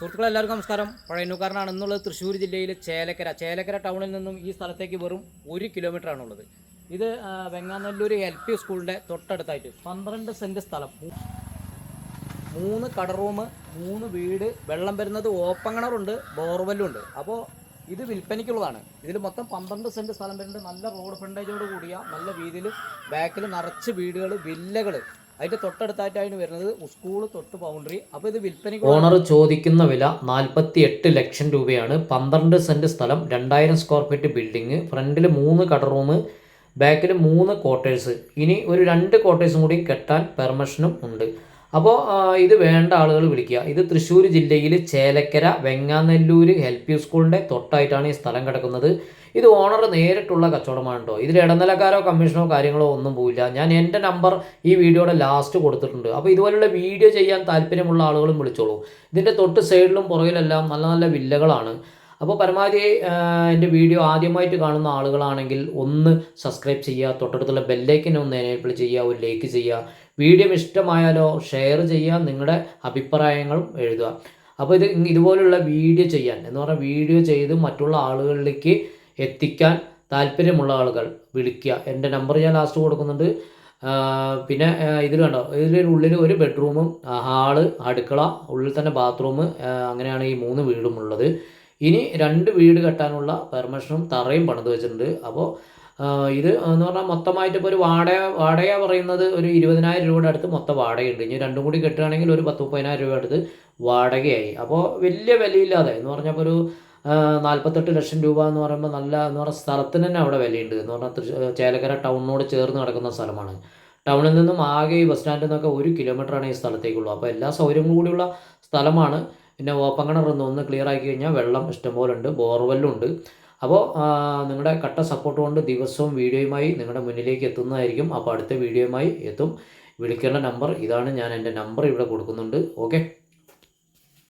സുഹൃത്തുക്കളെ എല്ലാവർക്കും നമസ്കാരം. പഴയന്നൂക്കാരനാണ് എന്നുള്ളത് തൃശ്ശൂർ ജില്ലയിലെ ചേലക്കര. ചേലക്കര ടൗണിൽ നിന്നും ഈ സ്ഥലത്തേക്ക് വെറും ഒരു കിലോമീറ്റർ ആണുള്ളത് ഇത് വെങ്ങാനല്ലൂർ എൽ പി സ്കൂളിന്റെ തൊട്ടടുത്തായിട്ട് പന്ത്രണ്ട് സെന്റ് സ്ഥലം. മൂന്ന് കട റൂം മൂന്ന് വീട് വെള്ളം വരുന്നത് ഓപ്പൺ കിണറുണ്ട് ബോർവെല്ലും ഉണ്ട്. അപ്പോൾ ഇത് വിൽപ്പനയ്ക്കുള്ളതാണ്. ഇതിൽ മൊത്തം പന്ത്രണ്ട് സെന്റ് സ്ഥലം വരുന്നുണ്ട്. നല്ല റോഡ് ഫ്രണ്ടേജോട് കൂടിയ നല്ല രീതിയിൽ ബാക്കിൽ നിറച്ച് വീടുകൾ വില്ലകൾ അതിന്റെ തൊട്ടടുത്തായിട്ടാണ് വരുന്നത്. സ്കൂൾ തൊട്ട് ബൗണ്ടറി അപ്പോൾ ഇത് വിൽപ്പന ഓണർ ചോദിക്കുന്ന വില നാൽപ്പത്തി എട്ട് ലക്ഷം രൂപയാണ്. പന്ത്രണ്ട് സെന്റ് സ്ഥലം രണ്ടായിരം സ്ക്വയർ ഫീറ്റ് ബിൽഡിങ് ഫ്രണ്ടിൽ മൂന്ന് കട റൂം ബാക്കിൽ മൂന്ന് ക്വാർട്ടേഴ്സ് ഇനി ഒരു രണ്ട് ക്വാർട്ടേഴ്സും കൂടി കെട്ടാൻ പെർമിഷനും ഉണ്ട്. അപ്പോൾ ഇത് വേണ്ട ആളുകൾ വിളിക്കുക. ഇത് തൃശ്ശൂർ ജില്ലയിൽ ചേലക്കര വെങ്ങാനെല്ലൂർ എൽ പി സ്കൂളിന്റെ തൊട്ടായിട്ടാണ് ഈ സ്ഥലം കിടക്കുന്നത്. ഇത് ഓണർ നേരിട്ടുള്ള കച്ചവടമാണ് കേട്ടോ ഇതിൽ ഇടനിലക്കാരോ കമ്മീഷനോ കാര്യങ്ങളോ ഒന്നും പോയില്ല ഞാൻ എന്റെ നമ്പർ ഈ വീഡിയോയുടെ ലാസ്റ്റ് കൊടുത്തിട്ടുണ്ട്. അപ്പോൾ ഇതുപോലുള്ള വീഡിയോ ചെയ്യാൻ താല്പര്യമുള്ള ആളുകളും വിളിച്ചോളൂ. ഇതിന്റെ തൊട്ട് സൈഡിലും പുറകിലെല്ലാം നല്ല നല്ല വില്ലകളാണ്. അപ്പോൾ പരമാവധി എന്റെ വീഡിയോ ആദ്യമായിട്ട് കാണുന്ന ആളുകളാണെങ്കിൽ ഒന്ന് സബ്സ്ക്രൈബ് ചെയ്യുക തൊട്ടടുത്തുള്ള ബെല്ലൈക്കിനെ ഒന്ന് എനേബിൾ ചെയ്യുക ഒരു ലൈക്ക് ചെയ്യുക. വീഡിയോ ഇഷ്ടമായാലോ ഷെയർ ചെയ്യുക നിങ്ങളുടെ അഭിപ്രായങ്ങളും എഴുതുക. അപ്പോൾ ഇത് ഇതുപോലുള്ള വീഡിയോ ചെയ്യാൻ എന്ന് പറഞ്ഞാൽ വീഡിയോ ചെയ്ത് മറ്റുള്ള ആളുകളിലേക്ക് എത്തിക്കാൻ താല്പര്യമുള്ള ആളുകൾ വിളിക്കുക. എന്റെ നമ്പർ ഞാൻ ലാസ്റ്റ് കൊടുക്കുന്നുണ്ട്. പിന്നെ ഇതിൽ കണ്ടോ? ഇതിന്റെ ഉള്ളിൽ ഒരു ബെഡ്റൂമും ഹാൾ അടുക്കള ഉള്ളിൽ തന്നെ ബാത്റൂം അങ്ങനെയാണ് ഈ മൂന്ന് വീടും ഉള്ളത്. ഇനി രണ്ട് വീട് കെട്ടാനുള്ള പെർമിഷനും തറയും പണിത് വെച്ചിട്ടുണ്ട്. അപ്പോൾ ഇത് എന്ന് പറഞ്ഞാൽ മൊത്തമായിട്ട് ഇപ്പോൾ ഒരു വാടക വാടക പറയുന്നത് ഒരു ഇരുപതിനായിരം രൂപയുടെ അടുത്ത് മൊത്തം വാടകയുണ്ട്. ഇനി രണ്ടും കൂടി കെട്ടുകയാണെങ്കിൽ ഒരു പത്ത് മുപ്പതിനായിരം രൂപ അടുത്ത് വാടകയായി. അപ്പോൾ വലിയ വിലയില്ലാതെ എന്ന് പറഞ്ഞപ്പോൾ ഒരു നാൽപ്പത്തെട്ട് ലക്ഷം രൂപ എന്ന് പറയുമ്പോൾ നല്ല എന്ന് പറഞ്ഞാൽ സ്ഥലത്തിന് തന്നെ അവിടെ വിലയുണ്ട്. എന്ന് പറഞ്ഞാൽ തൃശ്ശൂർ ചേലക്കര ടൗണിനോട് ചേർന്ന് നടക്കുന്ന സ്ഥലമാണ്. ടൗണിൽ നിന്നും ആകെ ഈ ബസ് സ്റ്റാൻഡിൽ നിന്നൊക്കെ ഒരു കിലോമീറ്ററാണ് ഈ സ്ഥലത്തേക്കുള്ളൂ. അപ്പോൾ എല്ലാ സൗകര്യങ്ങളും കൂടിയുള്ള സ്ഥലമാണ്. പിന്നെ ഓപ്പൺ കിണറൊന്ന് ഒന്ന് ക്ലിയർ ആക്കി കഴിഞ്ഞാൽ വെള്ളം ഇഷ്ടംപോലെ ഉണ്ട് ബോർവെല്ലും ഉണ്ട് അപ്പോൾ നിങ്ങളുടെ കട്ട സപ്പോർട്ട് കൊണ്ട് ദിവസവും വീഡിയോയുമായി നിങ്ങളുടെ മുന്നിലേക്ക് എത്തുന്നതായിരിക്കും. അപ്പോൾ അടുത്ത വീഡിയോയുമായി എത്തും. വിളിക്കേണ്ട നമ്പർ ഇതാണ് ഞാൻ എന്റെ നമ്പർ ഇവിടെ കൊടുക്കുന്നുണ്ട്. ഓക്കെ